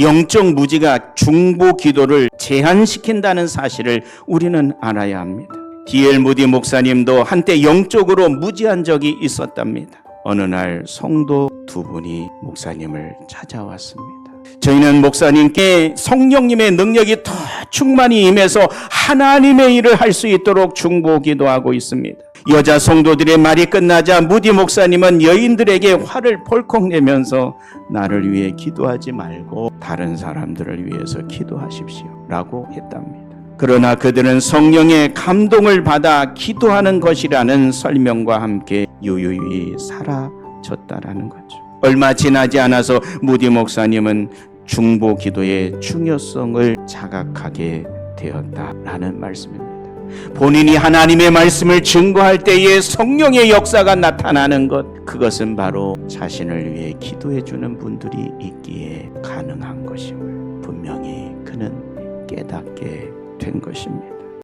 영적 무지가 중보 기도를 제한시킨다는 사실을 우리는 알아야 합니다. 디엘 무디 목사님도 한때 영적으로 무지한 적이 있었답니다. 어느 날 성도 두 분이 목사님을 찾아왔습니다. 저희는 목사님께 성령님의 능력이 더 충만히 임해서 하나님의 일을 할 수 있도록 중보 기도하고 있습니다. 여자 성도들의 말이 끝나자 무디 목사님은 여인들에게 화를 펄컥 내면서 나를 위해 기도하지 말고 다른 사람들을 위해서 기도하십시오. 라고 했답니다. 그러나 그들은 성령의 감동을 받아 기도하는 것이라는 설명과 함께 유유히 사라졌다라는 거죠. 얼마 지나지 않아서 무디 목사님은 중보 기도의 중요성을 자각하게 되었다라는 말씀입니다. 본인이 하나님의 말씀을 증거할 때에 성령의 역사가 나타나는 것, 그것은 바로 자신을 위해 기도해 주는 분들이 있기에 가능한 것임을 분명히 그는 깨닫게 된 것입니다.